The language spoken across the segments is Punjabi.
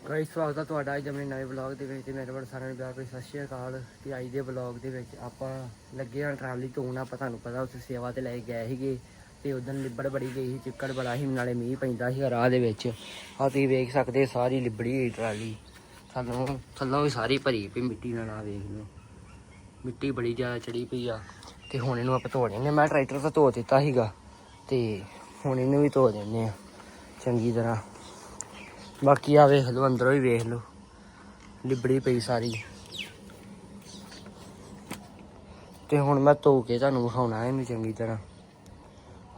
ਗਾਇਸ ਸਵਾਗਤ ਹੈ ਤੁਹਾਡਾ ਅੱਜ ਆਪਣੇ ਨਵੇਂ ਵਲੌਗ ਦੇ ਵਿੱਚ ਤੇ ਮੇਰੇ ਵੱਲ ਸਾਰਿਆਂ ਨੂੰ ਪਿਆਰ ਭਰੀ ਸਤਿ ਸ਼੍ਰੀ ਅਕਾਲ। ਤੇ ਅੱਜ ਦੇ ਵਲੌਗ ਦੇ ਵਿੱਚ ਆਪਾਂ ਲੱਗੇ ਹਾਂ ਟਰਾਲੀ ਧੋਣ ਆਪਾਂ ਤੁਹਾਨੂੰ ਪਤਾ ਉੱਥੇ ਸੇਵਾ ਤੇ ਲੈ ਕੇ ਗਏ ਸੀਗੇ ਤੇ ਉਦੋਂ ਲਿਬੜ ਬੜੀ ਗਈ ਸੀ, ਚਿੱਕੜ ਬੜਾ ਸੀ, ਨਾਲੇ ਮੀਂਹ ਪੈਂਦਾ ਸੀ ਰਾਹ ਦੇ ਵਿੱਚ। ਆ ਤੁਸੀਂ ਵੇਖ ਸਕਦੇ ਸਾਰੀ ਲਿਬੜੀ ਹੋਈ ਟਰਾਲੀ। ਸਾਨੂੰ ਥੱਲੋਂ ਵੀ ਸਾਰੀ ਭਰੀ ਪਈ ਮਿੱਟੀ ਨਾਲ ਆ ਵੇਖ ਲਓ। ਮਿੱਟੀ ਬੜੀ ਜ਼ਿਆਦਾ ਚੜੀ ਪਈ ਆ। ਤੇ ਹੁਣ ਇਹਨੂੰ ਆਪਾਂ ਧੋ ਲੈਂਦੇ ਹਾਂ। ਮੈਂ ਟਰੈਕਟਰ ਤੋਂ ਧੋ ਦਿੱਤਾ ਸੀਗਾ ਤੇ ਹੁਣ ਇਹਨੂੰ ਵੀ ਧੋ ਦਿੰਦੇ ਆ ਚੰਗੀ ਤਰ੍ਹਾਂ। ਬਾਕੀ ਆ ਵੇਖ ਲਓ, ਅੰਦਰੋਂ ਹੀ ਵੇਖ ਲਓ। ਲਿਬੜੀ ਪਈ ਸਾਰੀ। ਤੇ ਹੁਣ ਮੈਂ ਧੋ ਕੇ ਤੁਹਾਨੂੰ ਵਿਖਾਉਣਾ ਇਹਨੂੰ ਚੰਗੀ ਤਰ੍ਹਾਂ।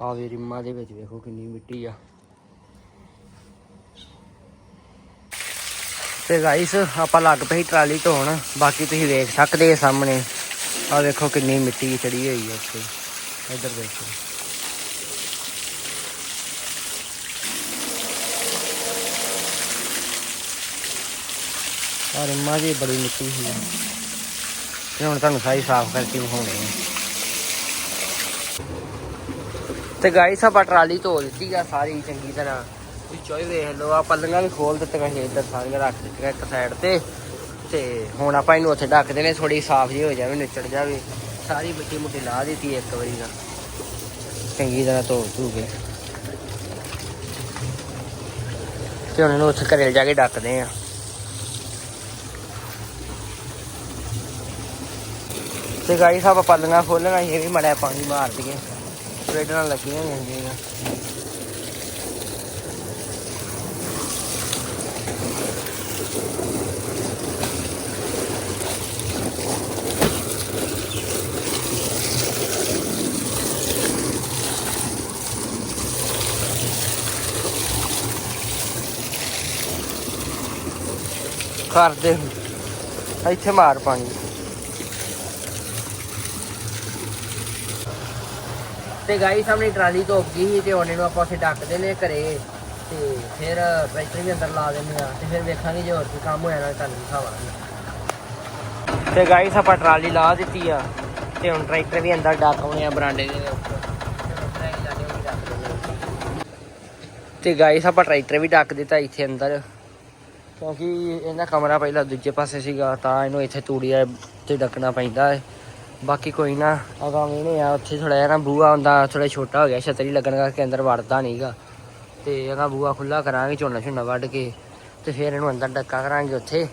ਆ ਵੇ ਰਿੰਮਾਂ ਦੇ ਵਿੱਚ ਵੇਖੋ ਕਿੰਨੀ ਮਿੱਟੀ ਆ। ਤੇ ਗਾਈਸ ਆਪਾਂ ਲੱਗ ਪਈ ਟਰਾਲੀ ਧੋਣ। ਬਾਕੀ ਤੁਸੀਂ ਵੇਖ ਸਕਦੇ ਆ ਸਾਹਮਣੇ। ਆ ਵੇਖੋ ਕਿੰਨੀ ਮਿੱਟੀ ਚੜੀ ਹੋਈ ਹੈ ਉੱਥੇ ਇੱਧਰ ਦੇਖੋ ਆ ਰਿੰਮਾਂ ਜੀ ਬੜੀ ਮਿੱਟੀ ਸੀ। ਤੇ ਹੁਣ ਤੁਹਾਨੂੰ ਸਾਰੀ ਸਾਫ਼ ਕਰਕੇ ਵਿਖਾਉਣੇ ਆ। ਤੇ ਗਾਈਸ ਆਪਾਂ ਟਰਾਲੀ ਧੋ ਦਿੱਤੀ ਆ ਸਾਰੀ ਚੰਗੀ ਤਰ੍ਹਾਂ। ਵਿੱਚੋਂ ਹੀ ਵੇਖ ਲਓ ਆ ਪੱਲੀਆਂ ਵੀ ਖੋਲ ਦਿੱਤੀਆਂ ਸੀ, ਇੱਧਰ ਸਾਰੀਆਂ ਰੱਖ ਦਿੱਤੀਆਂ ਇੱਕ ਸਾਈਡ ਤੇ। ਤੇ ਹੁਣ ਆਪਾਂ ਇਹਨੂੰ ਉੱਥੇ ਢੱਕ ਦੇਣੇ ਥੋੜੀ ਸਾਫ਼ ਜੀ ਹੋ ਜਾਵੇ, ਨਿਚੜ ਜਾਵੇ। ਸਾਰੀ ਮਿੱਟੀ ਮੁੱਟੀ ਲਾ ਦਿੱਤੀ ਇੱਕ ਵਾਰੀ ਨਾਲ ਚੰਗੀ ਤਰ੍ਹਾਂ ਧੋ ਧੂ ਕੇ। ਤੇ ਹੁਣ ਇਹਨੂੰ ਉੱਥੇ ਘਰੇ ਜਾ ਕੇ ਢੱਕਦੇ ਆ। ਤੇ ਗਾਈ ਸਾਹਿਬ ਪੱਲੀਆਂ ਖੋਲਣਾ ਇਹ ਵੀ ਮੜਿਆ ਪਾਣੀ ਮਾਰ ਦਈਏ। ਸਪਰੇਡ ਨਾਲ ਲੱਗੀਆਂ ਹੋਈਆਂ ਹੁੰਦੀਆਂ ਕਰਦੇ ਇੱਥੇ ਮਾਰ ਪਾਣੀ। ਤੇ ਗਾਈ ਸਾਹਮਣੇ ਟਰਾਲੀ ਧੋਪ ਗਈ ਸੀ ਤੇ ਉਹਨੇ ਨੂੰ ਆਪਾਂ ਉੱਥੇ ਡੱਕਦੇ ਨੇ ਘਰੇ। ਤੇ ਫਿਰ ਟਰੈਕਟਰ ਵੀ ਅੰਦਰ ਲਾ ਦਿੰਦੇ ਆ ਤੇ ਫਿਰ ਵੇਖਾਂਗੇ ਜੇ ਹੋਰ ਕੀ ਕੰਮ ਹੋਇਆ ਨਾ ਤੁਹਾਨੂੰ ਦਿਖਾਵਾਂਗੇ। ਤੇ ਗਾਈ ਆਪਾਂ ਟਰਾਲੀ ਲਾ ਦਿੱਤੀ ਆ ਤੇ ਹੁਣ ਟਰੈਕਟਰ ਵੀ ਅੰਦਰ ਡਾਕਾਉਣੇ ਆ ਬਰਾਂਡੇ ਦੇ ਉੱਪਰ। ਤੇ ਗਾਈਸ ਆਪਾਂ ਟਰੈਕਟਰ ਵੀ ਡੱਕ ਦਿੱਤਾ ਇੱਥੇ ਅੰਦਰ। ਕਿਉਂਕਿ ਇਹਦਾ ਕਮਰਾ ਪਹਿਲਾਂ ਦੂਜੇ ਪਾਸੇ ਸੀਗਾ, ਤਾਂ ਇਹਨੂੰ ਇੱਥੇ ਤੂੜੀਆ ਤੇ ਡੱਕਣਾ ਪੈਂਦਾ ਹੈ। ਬਾਕੀ ਕੋਈ ਨਾ ਅਗਾਂ ਇਹਨੇ ਆ, ਉੱਥੇ ਥੋੜਾ ਜਿਹਾ ਨਾ ਬੂਆ ਹੁੰਦਾ ਥੋੜਾ ਛੋਟਾ ਹੋ ਗਿਆ, ਛਤਰੀ ਲੱਗਣ ਕਰਕੇ ਅੰਦਰ ਵੜਦਾ ਨਹੀਂਗਾ ਤੇ ਅਗਾਂ ਬੂਆ ਖੁੱਲਾ ਕਰਾਂਗੇ, ਝੋਨਾ ਝੋਨਾ ਵੱਢ ਕੇ, ਤੇ ਫਿਰ ਇਹਨੂੰ ਅੰਦਰ ਡੱਕਾ ਕਰਾਂਗੇ ਉੱਥੇ।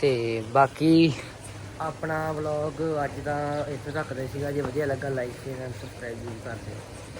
ਤੇ ਬਾਕੀ ਆਪਣਾ ਵਲੌਗ ਅੱਜ ਦਾ ਇੱਥੇ ਤੱਕ ਦਾ ਸੀਗਾ, ਜੇ ਵਧੀਆ ਲੱਗਾ ਲਾਈਕ ਸ਼ੇਅਰ ਐਂਡ ਸਬਸਕ੍ਰਾਈਬ ਜ਼ਰੂਰ ਕਰ ਦਿਓ।